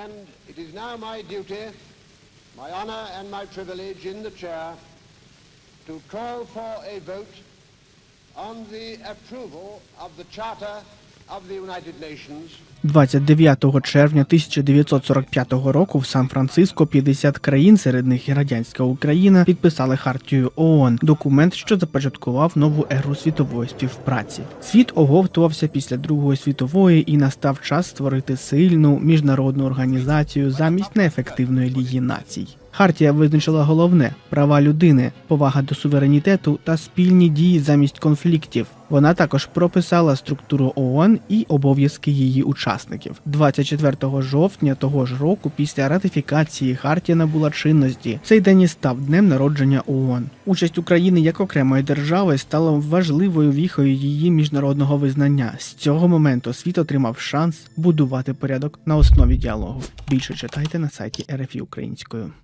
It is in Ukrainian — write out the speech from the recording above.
And it is now my duty, my honor and my privilege in the chair to call for a vote on the approval of the Charter of the United Nations 29 червня 1945 року в Сан-Франциско 50 країн, серед них і радянська Україна, підписали хартію ООН, документ, що започаткував нову еру світової співпраці. Світ оговтувався після Другої світової і настав час створити сильну міжнародну організацію замість неефективної ліги націй. Хартія визначила головне права людини, повага до суверенітету та спільні дії замість конфліктів. Вона також прописала структуру ООН і обов'язки її учасників. 24 жовтня того ж року, після ратифікації Хартія набула чинності. Цей день і став днем народження ООН. Участь України як окремої держави стала важливою віхою її міжнародного визнання. З цього моменту світ отримав шанс будувати порядок на основі діалогу. Більше читайте на сайті РФІ українською.